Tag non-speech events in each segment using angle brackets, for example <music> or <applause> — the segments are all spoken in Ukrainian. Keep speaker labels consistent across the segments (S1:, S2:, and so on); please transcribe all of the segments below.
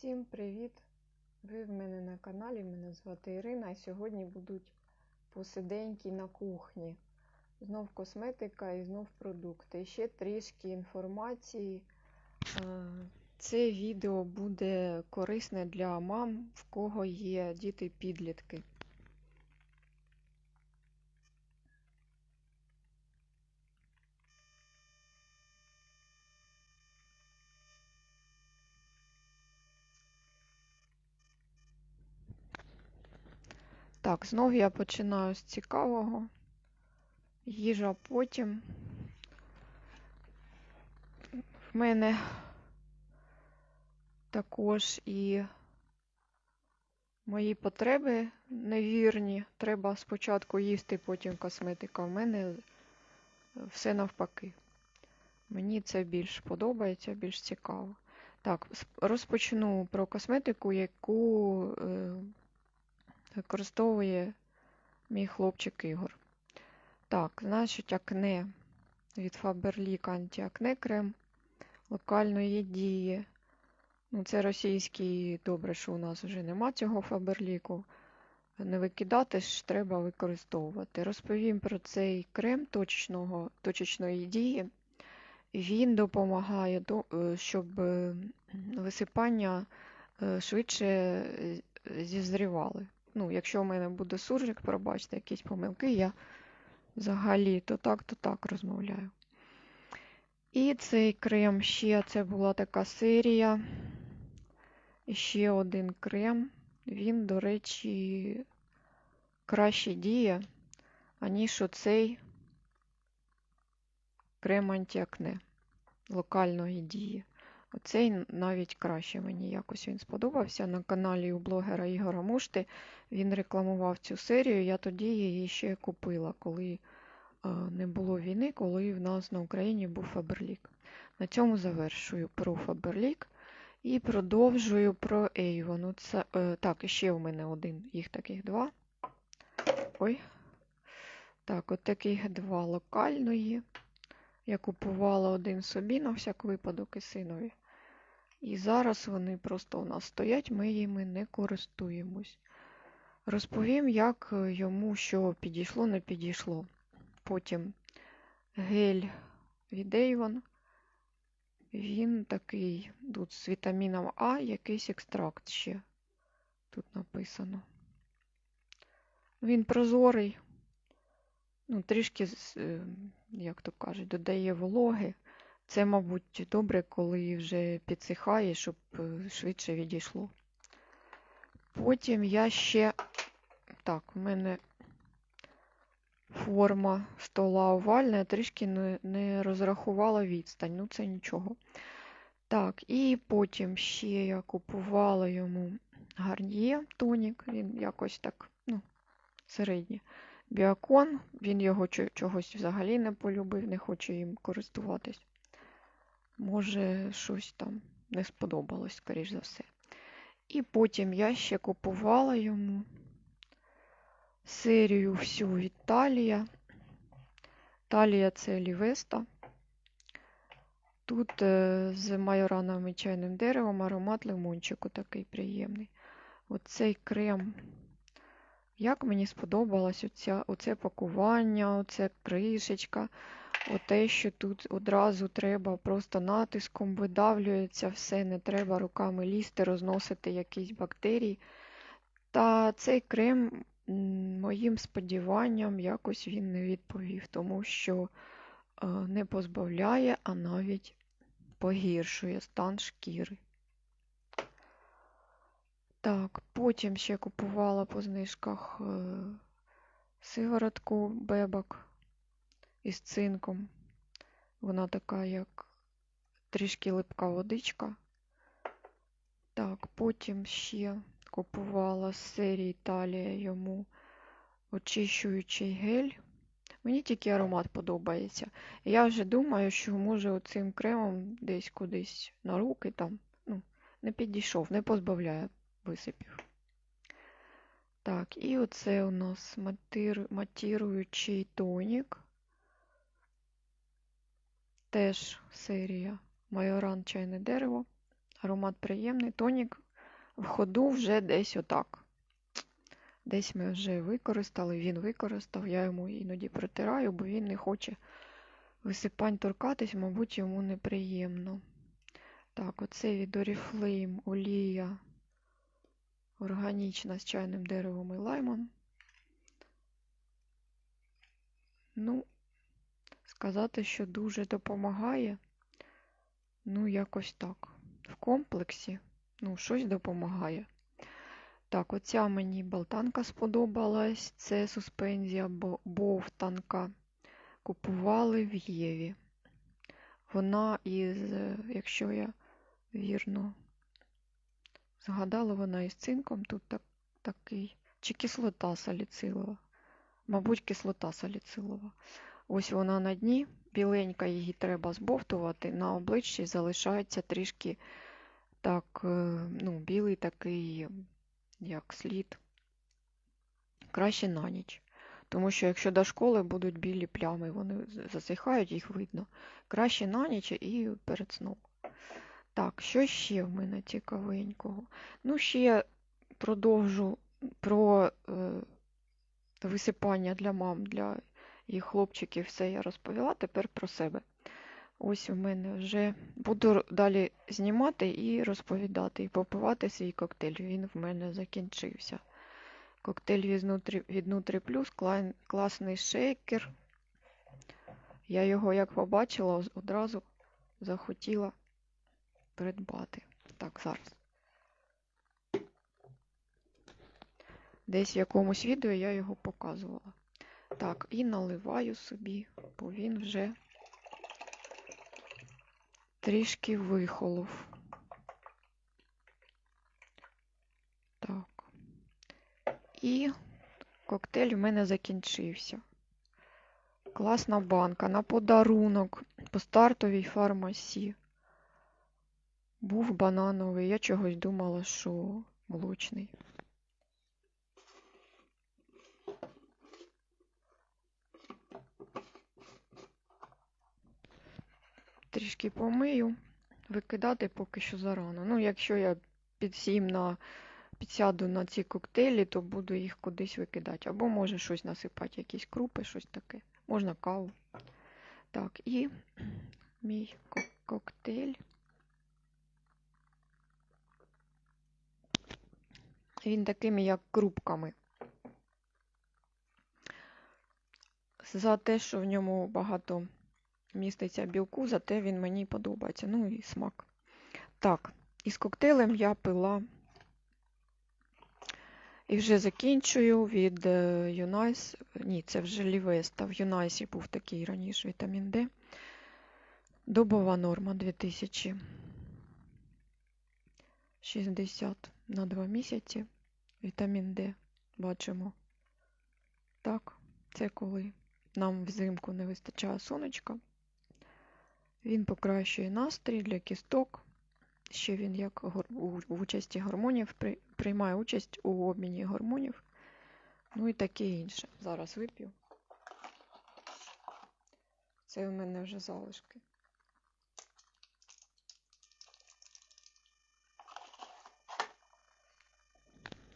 S1: Всім привіт! Ви в мене на каналі, мене звати Ірина, і сьогодні будуть посиденьки на кухні. Знов косметика і знов продукти. І ще трішки інформації. Е, Це відео буде корисне для мам, в кого є діти-підлітки. Так, знов я починаю з цікавого. Їжа потім. В мене також і мої потреби невірні. Треба спочатку їсти, потім косметика. В мене все навпаки. Мені це більш подобається, більш цікаво. Так, розпочну про косметику, яку е, використовує мій хлопчик Ігор. Так, значить, акне від Faberlic антиакне крем локальної дії. Ну, Це російський, добре, що у нас вже нема цього Фаберліку. Не викидати ж треба використовувати. Розповім про цей крем точечного, точечної дії. Він допомагає, щоб висипання швидше зізрівали. Ну, Якщо в мене буде суржик, пробачте якісь помилки, я взагалі то так, то так розмовляю. І цей крем ще це була така серія. Ще один крем. Він, до речі, краще діє, аніж оцей крем антиакне локальної дії. Оцей навіть краще мені якось він сподобався. На каналі у блогера Ігора Мушти він рекламував цю серію. Я тоді її ще купила, коли не було війни, коли в нас на Україні був Фаберлік. На цьому завершую про Фаберлік і продовжую про Avon. Це, е, Так, ще у мене один, їх таких два. Ой. Так, от таких два локальної. Я купувала один собі на всяк випадок і синові. І зараз вони просто у нас стоять, ми їми не користуємось. Розповім, як йому що підійшло, не підійшло. Потім гель від Avon. Він такий тут з вітаміном А, якийсь екстракт ще. Тут написано. Він прозорий, ну, трішки, е, як то кажуть, додає вологи. Це, мабуть, добре, коли вже підсихає, щоб е, швидше відійшло. Потім я ще, так, в мене форма стола овальна, я трішки не, не розрахувала відстань, ну це нічого. Так, і потім ще я купувала йому гарніє тонік, він якось так, ну, середній. Біакон, він його чогось взагалі не полюбив, не хоче їм користуватись. Може, щось там не сподобалось, скоріш за все. І потім я ще купувала йому серію всю від Талія. Талія це Лівеста. Тут е, з майораном і чайним деревом аромат лимончику такий приємний. Оцей крем. Як мені сподобалось оця, оце пакування, оце кришечка, оте, що тут одразу треба просто натиском видавлюється все, не треба руками лізти, розносити якісь бактерії. Та цей крем моїм сподіванням якось він не відповів, тому що е, не позбавляє, а навіть погіршує стан шкіри. Так, потім ще купувала по знижках е, сиворотку бебок із цинком. Вона така, як трішки липка водичка. Так, потім ще купувала з серії Італія йому очищуючий гель. Мені тільки аромат подобається. Я вже думаю, що може оцим кремом десь кудись на руки там ну, не підійшов, не позбавляє висипів. Так, і оце у нас матир... матіруючий тонік. Теж серія Майоран чайне дерево. Аромат приємний. Тонік в ходу вже десь отак. Десь ми вже використали, він використав, я йому іноді протираю, бо він не хоче висипань торкатись, мабуть, йому неприємно. Так, оце від Oriflame олія органічна з чайним деревом і лаймом. Ну, сказати, що дуже допомагає. Ну, якось так. В комплексі, ну, щось допомагає. Так, оця мені болтанка сподобалась. Це суспензія бовтанка. Купували в Єві. Вона із, якщо я вірно згадала, вона із цинком. Тут так, такий. Чи кислота саліцилова? Мабуть, кислота саліцилова. Ось вона на дні, біленька, її треба збовтувати. На обличчі залишається трішки так, е, ну, білий такий, як слід. Краще на ніч. Тому що якщо до школи будуть білі плями, вони засихають, їх видно. Краще на ніч і перед сном. Так, що ще в мене цікавенького? Ну, ще продовжу про е, висипання для мам, для їх хлопчиків, все я розповіла. Тепер про себе. Ось у мене вже буду далі знімати і розповідати, і попивати свій коктейль. Він в мене закінчився. Коктейль від Нутрі Плюс, класний шейкер. Я його як побачила, одразу захотіла придбати. Так, зараз. Десь в якомусь відео я його показувала. Так, і наливаю собі, бо він вже трішки вихолов. Так. І коктейль в мене закінчився. Класна банка на подарунок по стартовій фармасі. Був банановий. Я чогось думала, що молочний. Трішки помию. Викидати поки що зарано. Ну, якщо я підсім на підсяду на ці коктейлі, то буду їх кудись викидати. Або може щось насипати, якісь крупи, щось таке. Можна каву. Так, і <clears throat> мій ко- коктейль. Він такими, як крупками. За те, що в ньому багато міститься білку, зате він мені подобається. Ну і смак. Так, із коктейлем я пила і вже закінчую від е, Юнайс. Ні, це вже Лівеста. В Юнайсі був такий раніше вітамін Д. Добова норма 2060 на 2 місяці. Вітамін Д бачимо. Так, це коли нам взимку не вистачає сонечка. Він покращує настрій для кісток. Ще він як в участі гормонів приймає участь у обміні гормонів. Ну і таке інше. Зараз вип'ю. Це у мене вже залишки.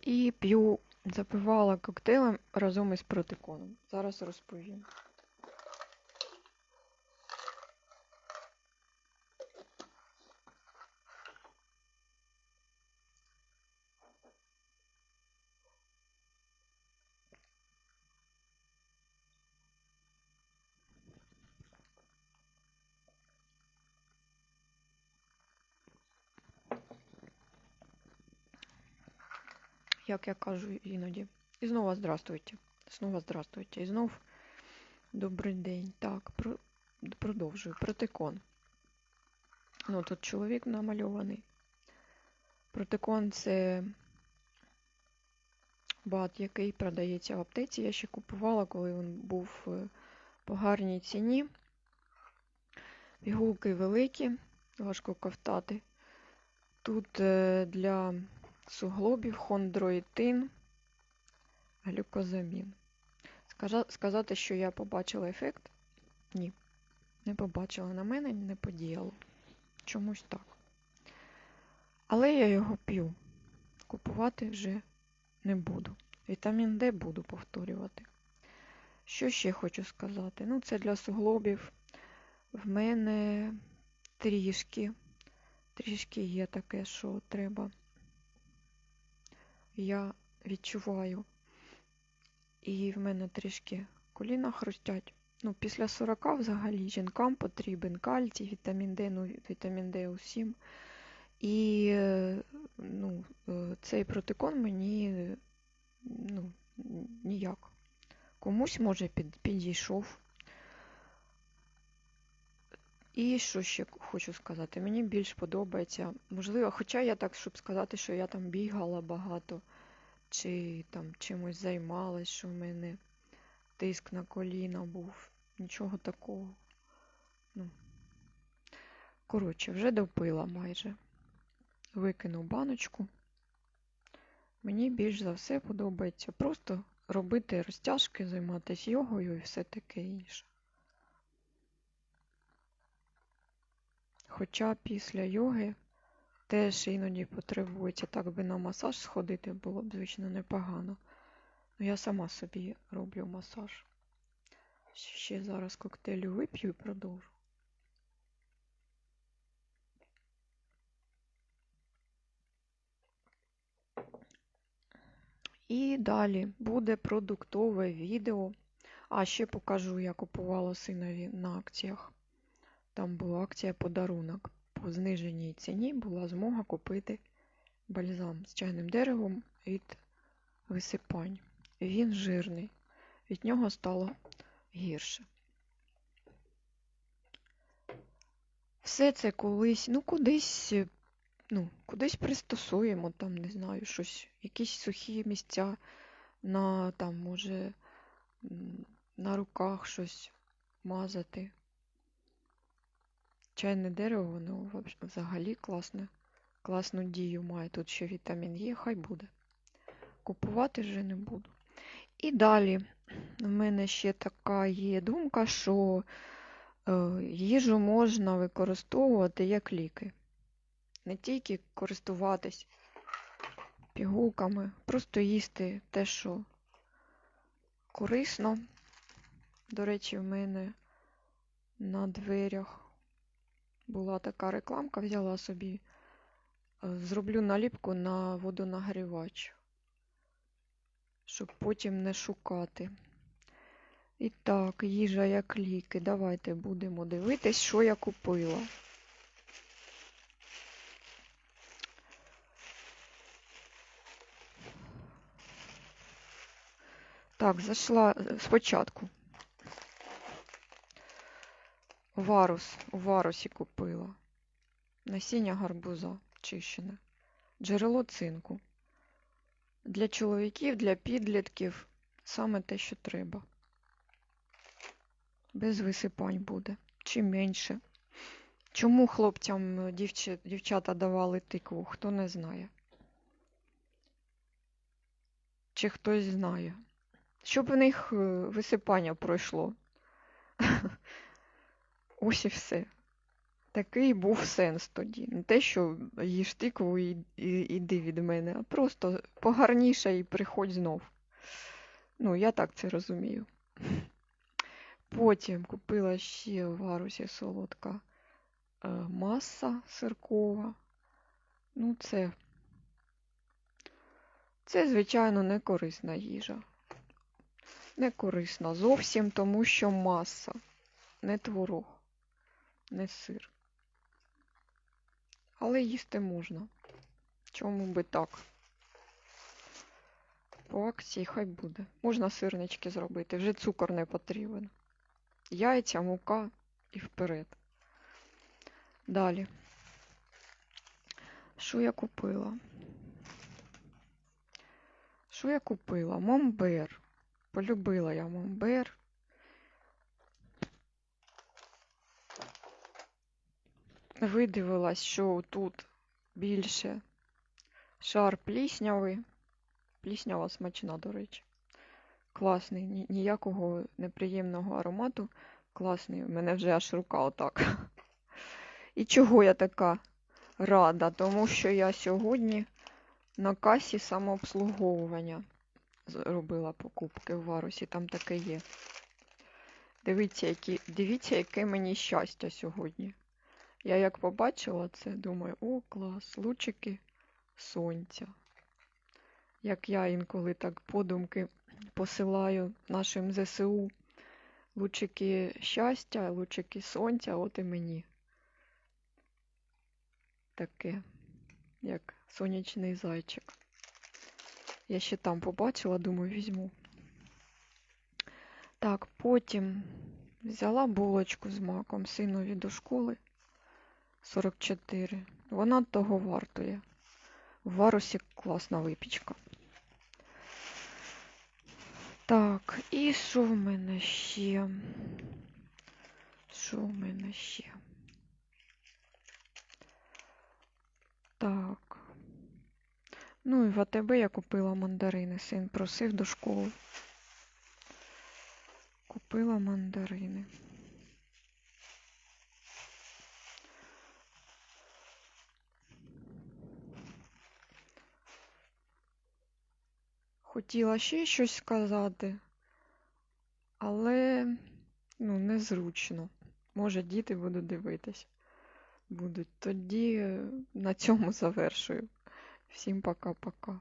S1: І п'ю, запивала коктейлем разом із протиконом. Зараз розповім. Як я кажу іноді. І знову здравствуйте. Знову здравствуйте. І знов добрий день. Так, про... продовжую. Протикон. Ну, тут чоловік намальований. Протикон це бат, який продається в аптеці. Я ще купувала, коли він був е, по гарній ціні. Пігулки великі, важко ковтати. Тут е, для суглобів, хондроїтин, глюкозамін. Сказати, що я побачила ефект? Ні. Не побачила. На мене не подіяло. Чомусь так. Але я його п'ю. купувати вже не буду. Вітамін Д буду повторювати. Що ще хочу сказати? Ну, це для суглобів. В мене трішки, трішки є таке, що треба. Я відчуваю. І в мене трішки коліна хрустять. Ну, після 40 взагалі жінкам потрібен кальцій, вітамін Д, ну, вітамін Д усім. І е, ну, е, цей протикон мені ну, ніяк. Комусь, може, під, підійшов. І що ще хочу сказати? Мені більш подобається, можливо, хоча я так, щоб сказати, що я там бігала багато, чи там чимось займалась, що в мене тиск на коліна був. Нічого такого. Ну. Коротше, вже допила майже. Викинув баночку. Мені більш за все подобається просто робити розтяжки, займатися йогою і все таке інше. Хоча після йоги теж іноді потребується так би на масаж сходити, було б, звичайно, непогано. Ну, я сама собі роблю масаж. Ще зараз коктейлю вип'ю і продовжу. І далі буде продуктове відео. А ще покажу, я купувала синові на акціях. Там була акція подарунок. По зниженій ціні була змога купити бальзам з чайним деревом від висипань. Він жирний, від нього стало гірше. Все це колись, ну, кудись, ну, кудись пристосуємо, там, не знаю, щось, якісь сухі місця на там, може, на руках щось мазати. Чайне дерево, воно взагалі класне, класну дію має. Тут ще вітамін Є, хай буде. Купувати вже не буду. І далі в мене ще така є думка, що е, їжу можна використовувати як ліки. Не тільки користуватись пігулками, просто їсти те, що корисно. До речі, в мене на дверях була така рекламка, взяла собі, е, зроблю наліпку на водонагрівач, щоб потім не шукати. І так, їжа як ліки. Давайте будемо дивитись, що я купила. Так, зайшла спочатку. Варус, у варусі купила. Насіння гарбуза чищене. Джерело цинку. Для чоловіків, для підлітків саме те, що треба. Без висипань буде. Чим менше. Чому хлопцям дівч... дівчата давали тикву, хто не знає. Чи хтось знає. Щоб у них висипання пройшло. Ось і все. Такий був сенс тоді. Не те, що їж тикву і, іди від мене, а просто погарніше і приходь знов. Ну, я так це розумію. Потім купила ще в Гарусі солодка е, маса сиркова. Ну, це, це, звичайно, не корисна їжа. Не корисна зовсім, тому що маса, не творог не сир. Але їсти можна. Чому би так? По акції хай буде. Можна сирнички зробити, вже цукор не потрібен. Яйця, мука і вперед. Далі. Що я купила? Що я купила? Момбер. Полюбила я момбер. Видивилась, що тут більше шар пліснявий. Пліснява смачна, до речі. Класний, ніякого неприємного аромату. Класний, у мене вже аж рука отак. І чого я така рада? Тому що я сьогодні на касі самообслуговування зробила покупки в Варусі, там таке є. Дивіться, які, дивіться, яке мені щастя сьогодні. Я як побачила це, думаю, о, клас, лучики сонця. Як я інколи так подумки посилаю нашим ЗСУ лучики щастя, лучики сонця, от і мені. Таке, як сонячний зайчик. Я ще там побачила, думаю, візьму. Так, потім взяла булочку з маком синові до школи 44. Вона того вартує. В варусі класна випічка. Так, і що в мене ще? Що в мене ще? Так. Ну і в АТБ я купила мандарини. Син просив до школи. Купила мандарини. Хотіла ще щось сказати, але ну, незручно. Може, діти будуть дивитись. Будуть. Тоді е, на цьому завершую. Всім пока-пока.